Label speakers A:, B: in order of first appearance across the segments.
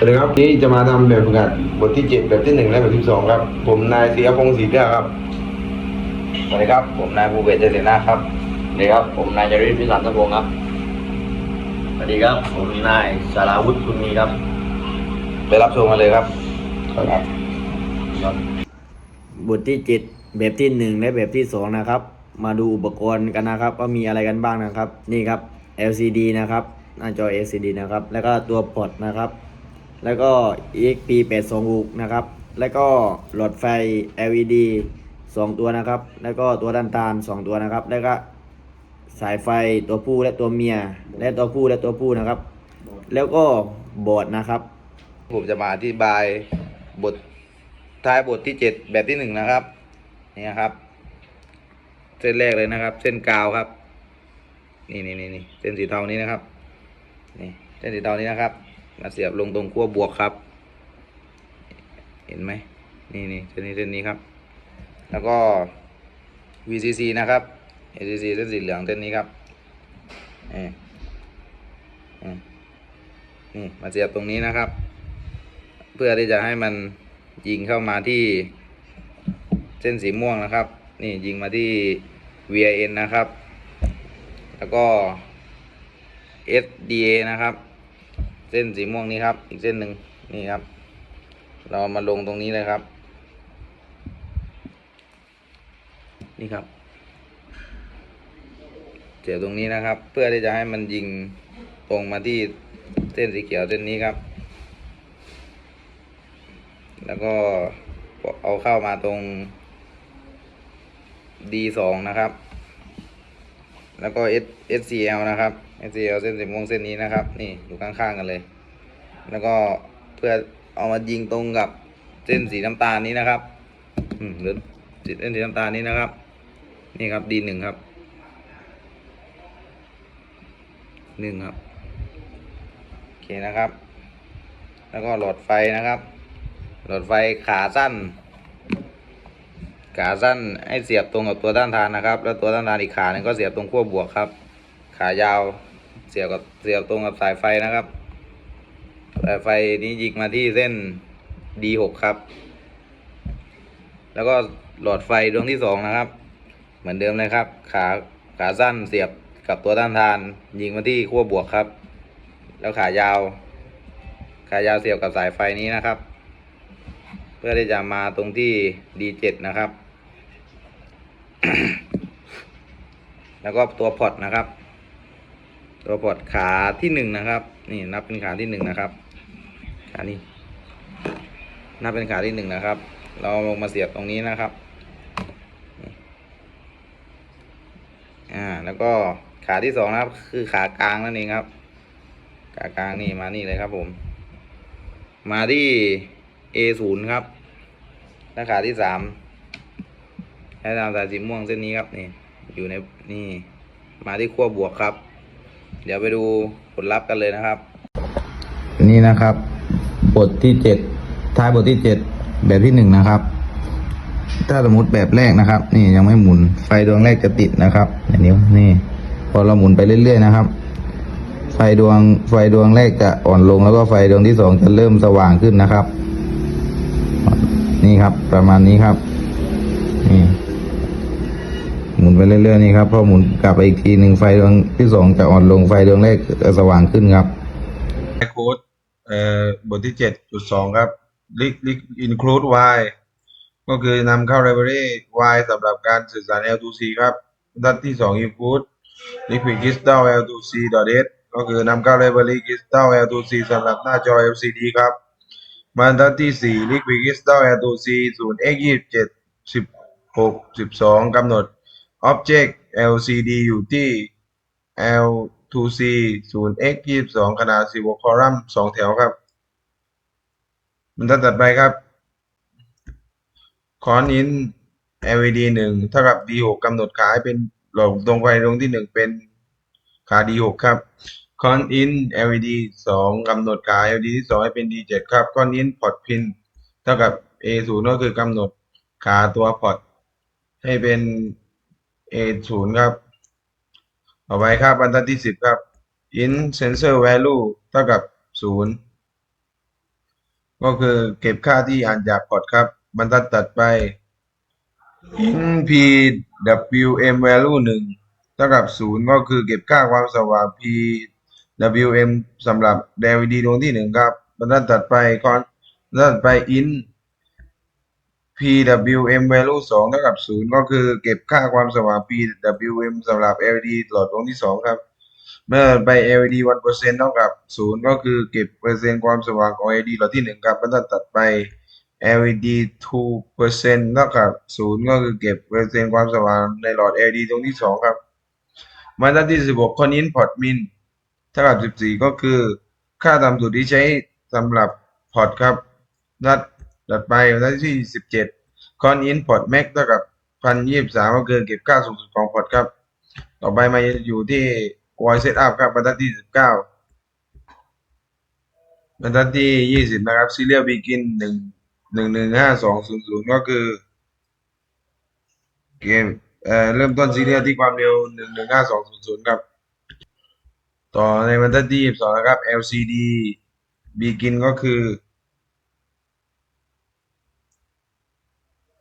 A: สวัสดีครับนี่จะมาทำแบบฝึกหัดบทที่เจ็ดแบบที่หนึ่งและแบบที่สองครับ ผมนายเสียพงศ์ศรีเกล้าครับ
B: สวัสดีครับ ผมนายภูเบศรเจริญนาคครับสวัสดีครับ ผมนายจริตพิสันตะพงศ์ครับสวัสดีครับ ผมนายสาราวุฒิคุณมีครับ
A: ไปรับชมมาเลยครับ
B: ครับ
C: บทที่เจ็ดแบบที่หนึ่งและแบบที่สองนะครับ มาดูอุปกรณ์กันนะครับ ว่ามีอะไรกันบ้างนะครับ นี่ครับ LCD นะครับหน้าจอ LCD นะครับ แล้วก็ตัวพอร์ตนะครับ แล้วก็ EXP 826นะครับ แล้วก็หลอดไฟ LED 2 ตัวนะครับ แล้วก็ตัวด้านตาล2ตัวนะครับ แล้วก็สายไฟตัวผู้และตัวเมีย และตัวผู้และตัวผู้นะครับ แล้วก็บอร์ดนะครับ
A: ผมจะมาอธิบายบทท้ายบทที่เจ็ดแบบที่หนึ่งนะครับ นี่ครับ เส้นแรกเลยนะครับ เส้นกาวครับ นี่นี่นี่นี่เส้นสีเทานี้นะครับ นี่เส้นสีเทานี้นะครับ มาเสียบลงตรงขั้วบวกครับ เห็นไหมนี่นี่เส้นนี้เส้นนี้ครับ แล้วก็ VCC นะครับ VCC เส้นสีเหลืองเส้นนี้ครับนี่นี่นี่มาเสียบตรงนี้นะครับ เพื่อที่จะให้มันยิงเข้ามาที่เส้นสีม่วงนะครับ นี่ยิงมาที่ VIN นะครับ แล้วก็ SDA นะครับ เส้นสีม่วงนี้ครับ อีกเส้นหนึ่งนี่ครับ เรามาลงตรงนี้เลยครับ นี่ครับเสียบตรงนี้นะครับ เพื่อที่จะให้มันยิงตรงมาที่เส้นสีเขียวเส้นนี้ครับ แล้วก็เอาเข้ามาตรง D สองนะครับ แล้วก็ S SCL นะครับ SCL เส้นสีม่วงเส้นนี้นะครับ นี่อยู่ข้างๆกันเลย แล้วก็เพื่อเอามายิงตรงกับเส้นสีน้ำตาลนี้นะครับ อืมหรือเส้นสีน้ำตาลนี้นะครับ นี่ครับ D หนึ่งครับหนึ่งครับโอเคนะครับ แล้วก็หลอดไฟนะครับ หลอดไฟขาสั้น ขาสั้นให้เสียบตรงกับตัวต้านทานนะครับ แล้วตัวต้านทานอีกขาหนึงก็เสียบตรงขั้วบวกครับ ขายาวเสียบกับเสียบตรงกับสายไฟนะครับ สายไฟนี้ยิงมาที่เส้น D6 ครับ แล้วก็หลอดไฟดวงที่สองนะครับ เหมือนเดิมเลยครับ ขาขาสั้นเสียบกับตัวต้านทาน ยิงมาที่ขั้วบวกครับ แล้วขายาว ขายาวเสียบกับสายไฟนี้นะครับ เพื่อที่จะมาตรงที่ D7 นะครับ แล้วก็ตัวพอตนะครับ ตัวพอตขาที่หนึ่งนะครับ นี่นับเป็นขาที่หนึ่งนะครับขานี้นับเป็นขาที่หนึ่งนะครับ เราลงมาเสียบตรงนี้นะครับอ่าแล้วก็ขาที่สองนะครับ คือขากลางนั่นเองครับ ขากลางนี่มานี่เลยครับผม มาที่ A0 ครับและขาที่สาม ให้ตามสายสีม่วงเส้นนี้ครับนี่อยู่ในนี่มาที่ขั้วบวกครับ เดี๋ยวไปดูผลลัพธ์กันเลยนะครับ นี่นะครับ บทที่เจ็ดท้ายบทที่เจ็ดแบบที่หนึ่งนะครับ ถ้าสมมติแบบแรกนะครับ นี่ยังไม่หมุนไฟดวงแรกจะติดนะครับอย่างนี้นี่พอเราหมุนไปเรื่อยๆนะครับ ไฟดวงไฟดวงแรกจะอ่อนลงแล้วก็ไฟดวงที่สองจะเริ่มสว่างขึ้นนะครับ นี่ครับประมาณนี้ครับนี่ มุนไปเรื่อยๆนี่ครับพอหมุนกลับไปอีกทีหนึ่งไฟดวงที่สองจะอ่อนลงไฟดวงแรกจะสว่างขึ้นครับ
D: โค้ดเอ่อบทที่เจ็ดจุดสองครับ Link Link include Y ก็คือนำเข้า library Y สำหรับการสื่อสาร L2C ครับด้านที่สอง include liquid crystal L2C .h ก็คือนำเข้า library crystal L2C สำหรับหน้าจอ LCD ครับบรรทัดที่สี่ liquid crystal L2C 0 x 27 16 12กำหนด object LCD อยู่ที่ L2C 0 x 22 ขนาด16คอลัมน์2แถวครับบรรทัดถัดไปครับ คอนอิน LED 1เท่ากับ D6 กำหนดขาให้เป็นหลอดดวงไฟดวงที่ 1 เป็นขา D6 ครับคอนอิน LED 2กำหนดขา LED ที่ 2 ให้เป็น D7 ครับคอนอินพอร์ตพินเท่ากับ A0 ก็คือกำหนดขาตัวพอร์ตให้เป็น A0 ครับ ต่อไปครับบรรทัดที่สิบครับ in sensor value เท่ากับศูนย์ก็คือเก็บค่าที่อ่านจากพอร์ตครับ บรรทัดตัดไป p w m value หนึ่งเท่ากับศูนย์ก็คือเก็บค่าความสว่าง p w m สำหรับ LED ดวงที่หนึ่งครับ บรรทัดตัดไปก่อนบรรทัดตัดไป in p w m value สองเท่ากับศูนย์ก็คือเก็บค่าความสว่าง p w m สำหรับ LED หลอดดวงที่สองครับ เมื่อไป LED 1%เท่ากับศูนย์ก็คือเก็บเปอร์เซ็นต์ความสว่างของ LED หลอดที่หนึ่งครับบรรทัดตัดไป LED 2%เท่ากับศูนย์ก็คือเก็บเปอร์เซ็นต์ความสว่างในหลอด LED ตรงที่สองครับบรรทัดที่ 16 คนอินพอร์ตมินเท่ากับ 14 ก็คือ ค่าต่ำสุดที่ใช้สำหรับพอร์ตครับนัด ตัดไปบรรทัดที่17คอนอินพอร์ตแม็กเท่ากับ1,023ก็คือเก็บค่าสูงสุดของพอร์ตครับ ต่อไปมาอยู่ที่ voice setup ครับบรรทัดที่19บรรทัดที่ยี่สิบนะครับ serial begin หนึ่งหนึ่งหนึ่งห้าสองศูนย์ศูนย์ก็คือ เกมเอ่อเริ่มต้นซีเรียลที่ความเร็วหนึ่งหนึ่งห้าสองศูนย์ศูนย์ครับ ต่อในบรรทัดที่ยี่สิบสองนะครับ LCD begin ก็คือ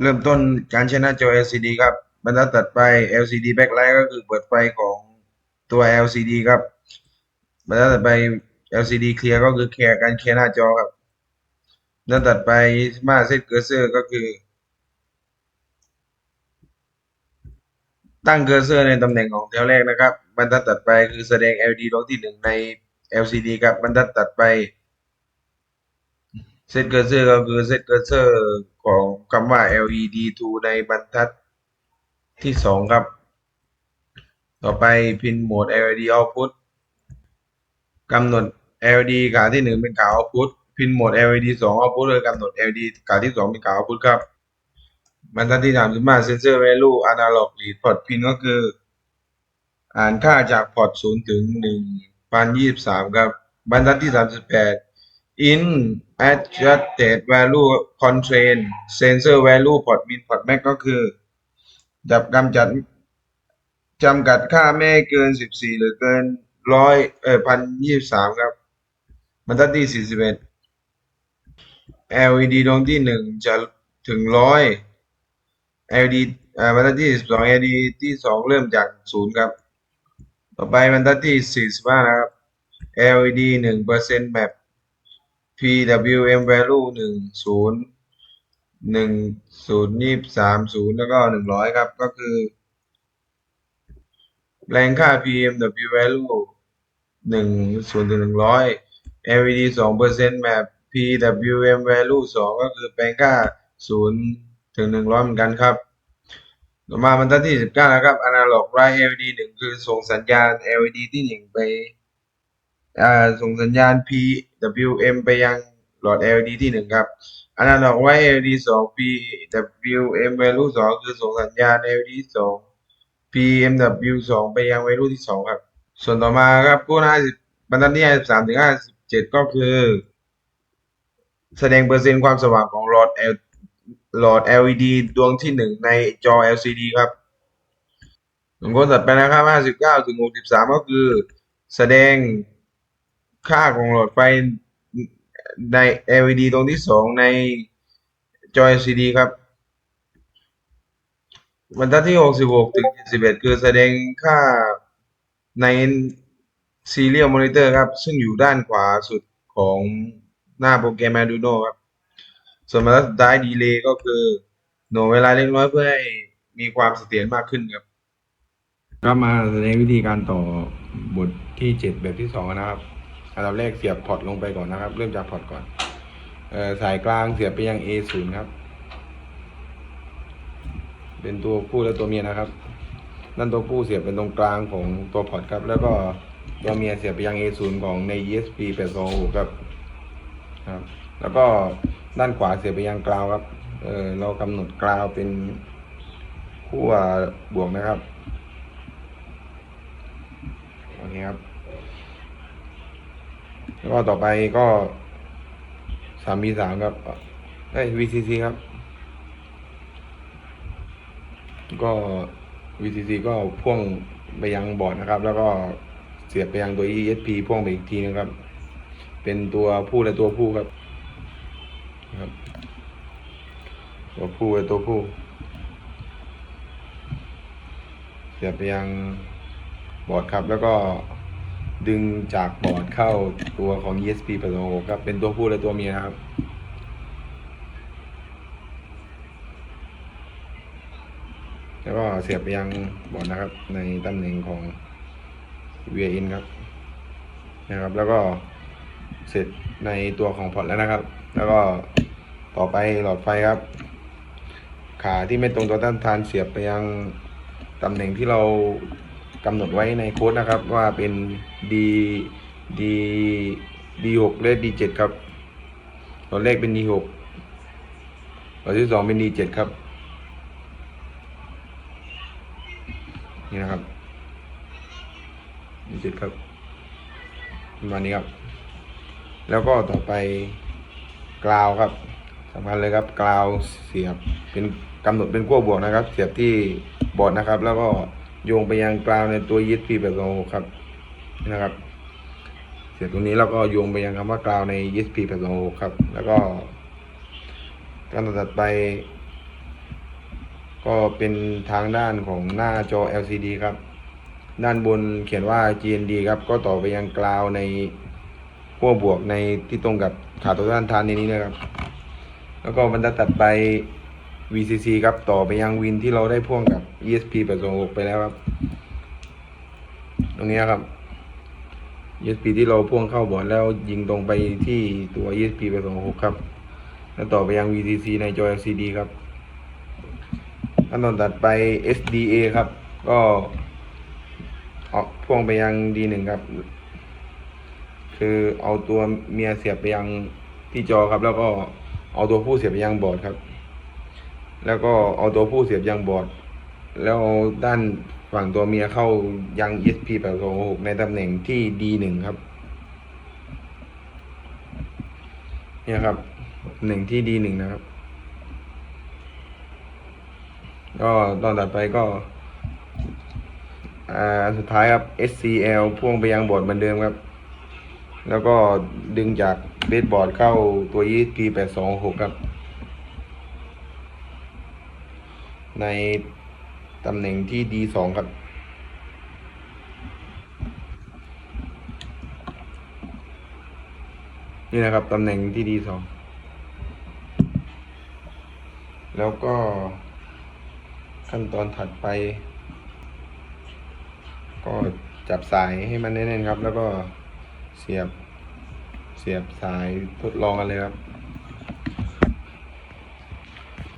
D: เริ่มต้นการใช้หน้าจอ LCD ครับ บรรทัดตัดไป LCD backlight ก็คือเปิดไฟของตัว LCD ครับ บรรทัดตัดไป LCD clear ก็คือแคร์การเคลียร์หน้าจอครับบรรทัดตัดไปมาเซตเกอร์เซอร์ก็คือ ตั้งเกอร์เซอร์ในตำแหน่งของแถวแรกนะครับ บรรทัดตัดไปคือแสดง LED ดวงที่หนึ่งใน LCD ครับ บรรทัดตัดไป เซตเกอร์เซอร์ก็คือเซตเกอร์เซอร์ของคำว่า LED 2 ในบรรทัดที่สองครับ ต่อไปพินโหมด LED output กำหนด LED ขาที่หนึ่งเป็นขา output พินโหมด LED สอง output เลยกำหนด LED ขาที่สองเป็นขา output ครับบรรทัดที่สามสิบห้า sensor value analog read port pin ก็คือ อ่านค่าจากพอร์ตศูนย์ถึงหนึ่งพันยี่สิบสามครับบรรทัดที่สามสิบแปด in adjusted value constraint sensor value port min port max ก็คือจับกำจัดจำกัดค่าไม่เกินสิบสี่หรือเกินร้อยเออพันยี่สิบสามครับบรรทัดที่สี่สิบเอ็ด LED ดวงที่หนึ่งจะถึงร้อย LED อ่าบรรทัดที่สิบสอง LED ที่สองเริ่มจากศูนย์ครับ ต่อไปบรรทัดที่สี่สิบห้านะครับ LED หนึ่ PWM value หนึ่งศูนย์หนึ่งศูนย์ยี่สามศูนย์แล้วก็หนึ่งร้อยครับ ก็คือ แรงค่า PMW value หนึ่งศูนย์ถึงหนึ่งร้อย LED สองเปอร์เซ็นต์แมป PWM value สองก็คือแปลงค่าศูนย์ถึงหนึ่งร้อยเหมือนกันครับ ต่อมาบรรทัดที่สิบเก้านะครับ Analog Write LED หนึ่งคือส่งสัญญาณ LED ที่หนึ่งไป อ่าส่งสัญญาณ PWM ไปยังหลอด LED ที่หนึ่งครับ Analog Write LED สอง PWM value สองคือส่งสัญญาณ LED สอง PMW สองไปยัง value ที่สองครับ ส่วนต่อมาครับกู้ห้าสิบบรรทัดที่ห้าสิบสามถึงห้าสิบเจ็ดก็คือ แสดงเปอร์เซ็นต์ความสว่างของหลอด L หลอด LED ดวงที่หนึ่งในจอ LCD ครับส่วนคนถัดไปนะครับ 59ถึง63 ก็คือ แสดง ค่าของหลอดไฟใน LED ดวงที่สองในจอ LCD ครับบรรทัดที่ 66 ถึง 71 คือแสดงค่าใน Serial Monitor ครับ ซึ่งอยู่ด้านขวาสุดของหน้าโปรแกรม Arduino ครับ ส่วนบรรทัดสุดท้ายดีเลย์ก็คือ หน่วงเวลาเล็กน้อยเพื่อให้มีความเสถียรมากขึ้นครับ
A: ครับมาแสดงวิธีการต่อบทที่เจ็ดแบบที่สองนะครับ อันดับแรกเสียบพอร์ตลงไปก่อนนะครับ เริ่มจากพอร์ตก่อนออสายกลางเสียบไปยัง A ศูนย์ครับ เป็นตัวผู้และตัวเมียนะครับ นั่นตัวผู้เสียบเป็นตรงกลางของตัวพอร์ตครับ แล้วก็ตัวเมียเสียบไปยัง A ศูนย์ของใน ESP 8 2 6ครับครับ แล้วก็ด้านขวาเสียบไปยังกราวครับ เออเรากำหนดกราวเป็นขั้วบวกนะครับ โอเคครับ แล้วก็ต่อไปก็สาม v สามครับเอ้ VCC ครับ ก็ VCC ก็พ่วงไปยังบอร์ดนะครับ แล้วก็เสียบไปยังตัว ESP พ่วงไปอีกทีนึงครับ เป็นตัวผู้และตัวผู้ครับ
D: ครับ ตัวผู้ไอ้ตัวผู้ เสียบไปยังบอร์ดครับแล้วก็ ดึงจากบอร์ดเข้าตัวของ ESP 826ครับ เป็นตัวผู้และตัวเมียนะครับ แล้วก็เสียบไปยังบอร์ดนะครับ ในตำแหน่งของ VIA in ครับ นะครับ แล้วก็เสร็จในตัวของพอร์ตแล้วนะครับ แล้วก็ต่อไปหลอดไฟครับ ขาที่ไม่ตรงตัวต้านทานเสียบไปยังตำแหน่งที่เรา กำหนดไว้ในโค้ดนะครับว่าเป็น D D D6 และ D7 ครับหลอดแรกเป็น D6 หลอดที่สองเป็น D7 ครับ นี่นะครับ D7 ครับประมาณนี้ครับ แล้วก็ต่อไปกราวครับสำคัญเลยครับกราวเสียบเป็นกำหนดเป็นขั้วบวกนะครับ เสียบที่บอร์ดนะครับ แล้วก็ โยงไปยังกราวในตัว ESP แบบเราครับนะครับ เสียบตรงนี้แล้วก็โยงไปยังคำว่ากราวใน ESP แบบเราครับ แล้วก็การตัดไป ก็เป็นทางด้านของหน้าจอ LCD ครับ ด้านบนเขียนว่า GND ครับ ก็ต่อไปยังกราวในขั้วบวกในที่ตรงกับขาตัวต้านทานในนี้นะครับ แล้วก็บรรทัดตัดไป VCC ครับ ต่อไปยังวินที่เราได้พ่วงกับ ESP 826ไปแล้วครับ ตรงนี้ครับ ESP ที่เราพ่วงเข้าบอร์ดแล้วยิงตรงไปที่ตัว ESP 826ครับ แล้วต่อไปยัง VCC ในจอ LCD ครับขั้นตอนตัดไป SDA ครับ ก็เอาพ่วงไปยัง D1 ครับ คือเอาตัวเมียเสียบไปยังที่จอครับ แล้วก็เอาตัวผู้เสียบไปยังบอร์ดครับ แล้วก็เอาตัวผู้เสียบยังบอร์ด แล้วด้านฝั่งตัวเมียเข้ายัง ESP 826ในตำแหน่งที่ D1 ครับ เนี่ยครับหนึ่งที่ D1 นะครับ ก็ตอนตัดไปก็ อ่าอันสุดท้ายครับ SCL พ่วงไปยังบอร์ดเหมือนเดิมครับ แล้วก็ดึงจากเบสบอร์ดเข้าตัว ESP 826ครับ ใน ตำแหน่งที่ D2 ครับ นี่นะครับตำแหน่งที่ D2 แล้วก็ขั้นตอนถัดไป ก็จับสายให้มันแน่นๆครับ แล้วก็เสียบเสียบสายทดลองกันเลยครับ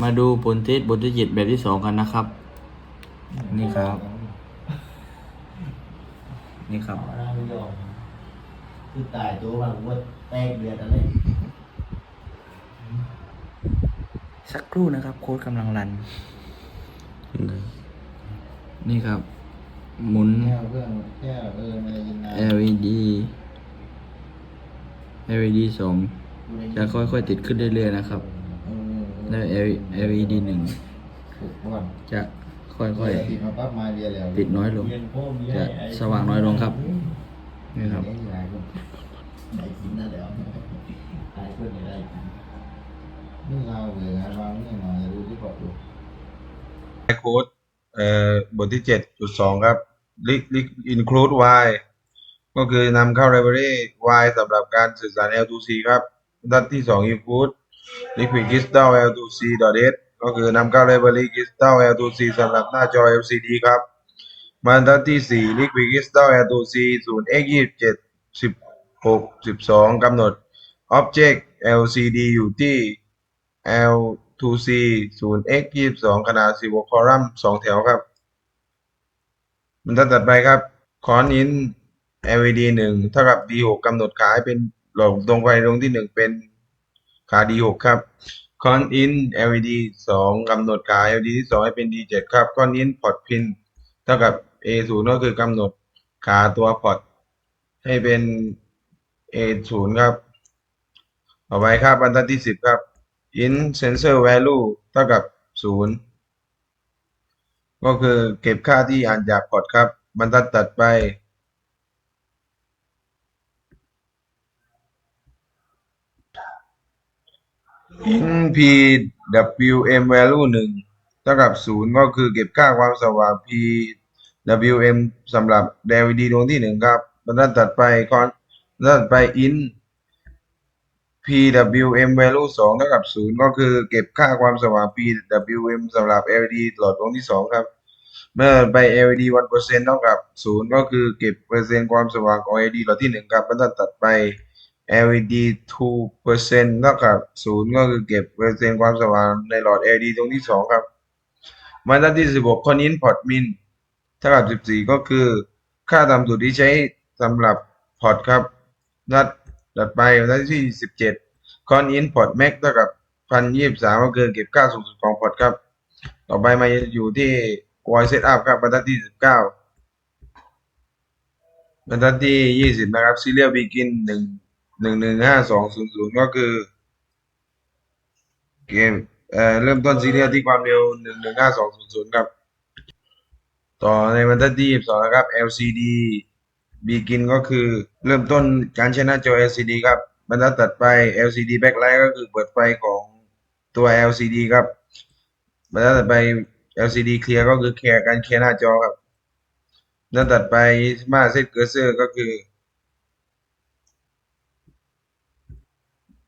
C: มาดูผลเทสบทที่เจ็ดแบบที่สองกันนะครับ นี่ครับ นี่ครับ
B: คือตายตัวบางวัดแตกเดือดอะไร
C: สักครู่นะครับ โค้ดกำลังรัน นี่ครับ หมุน
B: แก้วเพื่อนแก้วเออมายินนา
C: LED LED สองจะค่อยๆติดขึ้นเรื่อยๆนะครับ
B: เออ
C: แล้ว LED หนึ่ง
B: ถูกก่อน
C: จะ ค่อย
B: ติดมาปั๊บมาเรียแล้ว
C: ๆติดน้อยลง จะสว่างน้อยลงครับ นี่ครับ
B: ได้กินนะเดี๋ยวตายเพื่อนได้กินนี่เราเลยนะวางนี่หน่อยดูที่บอกดู
D: โค้ดเอ่อบทที่เจ็ดจุดสองครับ Lic Lic include y ก็คือนำเข้า library y สำหรับการสื่อสาร L2C ครับ ด้านที่สอง include liquid crystal L2C .h ก็คือนำเข้า library crystal L2C สำหรับหน้าจอ LCD ครับบรรทัดที่สี่ liquid crystal L2C 0 x 27 16 12กำหนด object LCD อยู่ที่ L2C 0 x 22 ขนาด 16 คอลัมน์ 2 แถวครับบรรทัดถัดไปครับ คอนอิน LED 1เท่ากับ D6 กำหนดขาให้เป็นหลอดดวงไฟดวงที่ 1 เป็นขา D6 ครับ คอนอิน LED 2กำหนดขา LED ที่2ให้เป็น D7 ครับคอนอินพอร์ตพินเท่ากับ A0 ก็คือกำหนดขาตัวพอร์ตให้เป็น A0 ครับ ต่อไปครับบรรทัดที่ 10 ครับ in sensor value เท่ากับ 0 ก็คือเก็บค่าที่อ่านจากพอร์ตครับ บรรทัดตัดไป in PWM value หนึ่งเท่ากับศูนย์ก็คือเก็บค่าความสว่าง PWM สำหรับ LED ดวงที่หนึ่งครับบรรทัดถัดไปคอนบรรทัดถัดไป in PWM value สองเท่ากับศูนย์ก็คือเก็บค่าความสว่าง PWM สำหรับ LED หลอดดวงที่สองครับ เมื่อไป LED 1%เท่ากับศูนย์ก็คือเก็บเปอร์เซ็นต์ความสว่างของ LED หลอดที่หนึ่งครับบรรทัดถัดไป LED 2%เท่ากับศูนย์ก็คือเก็บเปอร์เซ็นต์ความสว่างในหลอด LED ตรงที่สองครับบรรทัดที่ 16 Con input min เท่ากับ 14 ก็คือ ค่าต่ำสุดที่ใช้สำหรับพอร์ตครับนัดถัดไปบรรทัดที่ 17 Con input max เท่ากับ1,023 ก็คือเก็บค่าสูงสุดของพอร์ตครับ ต่อไปมาอยู่ที่ Coil Setup ครับบรรทัดที่ 19บรรทัดที่ 20 นะครับ Serial Begin 1 1 1 5 2 0 0ก็คือ เกมเอ่อเริ่มต้นซีเรียลที่ความเร็ว1 1 5 2 0 0ครับ ต่อในบรรทัดที่22นะครับ LCD Begin ก็คือเริ่มต้นการใช้หน้าจอ LCD ครับบรรทัดตัดไป LCD Backlight ก็คือเปิดไฟของตัว LCD ครับบรรทัดตัดไป LCD Clear ก็คือแคร์การเคลียร์หน้าจอครับบรรทัดตัดไปมาเซตเกอร์เซอร์ก็คือ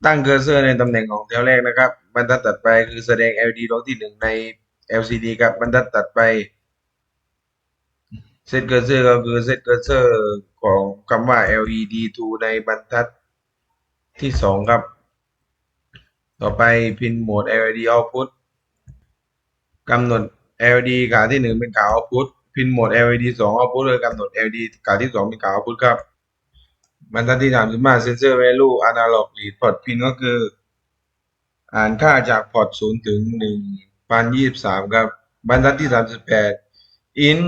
D: ตั้งเคอร์เซอร์ในตำแหน่งของแถวแรกนะครับ บรรทัดตัดไปคือแสดง LED ดวงที่หนึ่งใน LCD ครับ บรรทัดตัดไปเซตเคอร์เซอร์ก็คือเซตเคอร์เซอร์ของคำว่า LED 2ในบรรทัดที่สองครับ ต่อไปพินโหมด LED output กำหนด LED ขาที่หนึ่งเป็นขา output พินโหมด LED สอง output โดยกำหนด LED ขาที่สองเป็นขา output ครับ บรรทัดที่สามสิบห้า sensor value analog read port pin ก็คือ อ่านค่าจากพอร์ตศูนย์ถึงหนึ่งพันยี่สิบสามครับ บรรทัดที่สามสิบแปด in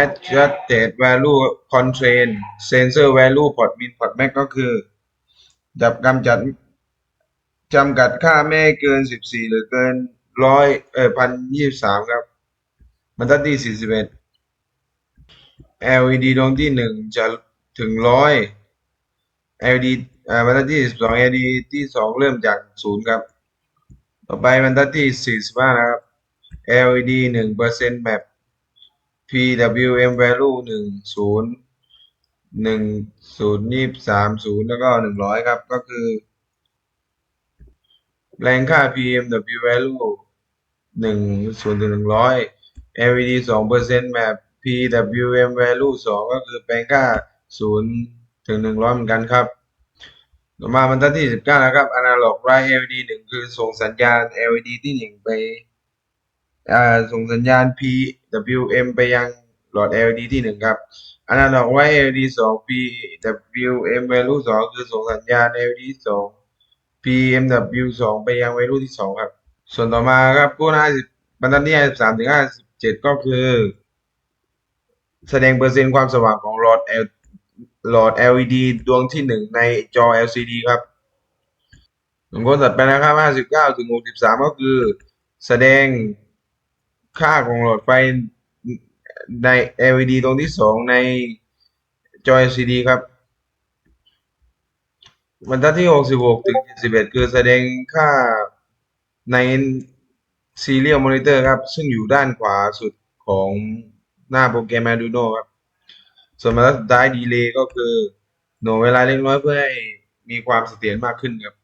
D: adjusted value constraint sensor value port min port max ก็คือดับกำจัดจำกัดค่าไม่เกินสิบสี่หรือเกินร้อยเออพันยี่สิบสามครับ บรรทัดที่สี่สิบเอ็ด LED ดวงที่หนึ่งจะถึงร้อย LED อ่าบรรทัดที่สิบสอง LED ที่สองเริ่มจากศูนย์ครับ ต่อไปบรรทัดที่สี่สิบห้านะครับ LED หนึ่งเปอร์เซ็นต์ map PWM value หนึ่งศูนย์หนึ่งศูนย์ยี่สามศูนย์แล้วก็หนึ่งร้อยครับ ก็คือแรงค่า PMW value หนึ่งศูนย์ถึงหนึ่งร้อย LED สองเปอร์เซ็นต์ map PWM value สองก็คือแปลงค่าศูนย์ ถึงหนึ่งร้อยเหมือนกันครับต่อมาบรรทัดที่สิบเก้านะครับ Analog Write LED หนึ่งคือส่งสัญญาณ LED ที่หนึ่งไปส่งสัญญาณ PWM ไปยังหลอด LED ที่หนึ่งครับ Analog Write LED สอง PWM value สองคือส่งสัญญาณ LED สอง PMW สองไปยัง value ที่สองครับ ส่วนต่อมาครับพวกห้าสิบบรรทัดที่ห้าสิบสามถึงห้าสิบเจ็ดก็คือ แสดงเปอร์เซ็นต์ความสว่างของหลอด led หลอด LED ดวงที่หนึ่งในจอ LCD ครับส่วนคนถัดไปนะครับ 59 ถึง 63 ก็คือแสดงค่าของหลอดไฟใน LED ดวงที่สองในจอ LCD ครับบรรทัดที่ 66 ถึง 71 คือแสดงค่าใน Serial Monitor ครับ ซึ่งอยู่ด้านขวาสุดของหน้าโปรแกรม Arduino ครับ ส่วนบรรทัดสุดท้ายดีเลย์ก็คือหน่วงเวลาเล็กน้อยเพื่อให้มีความเสถียรมากขึ้นครับ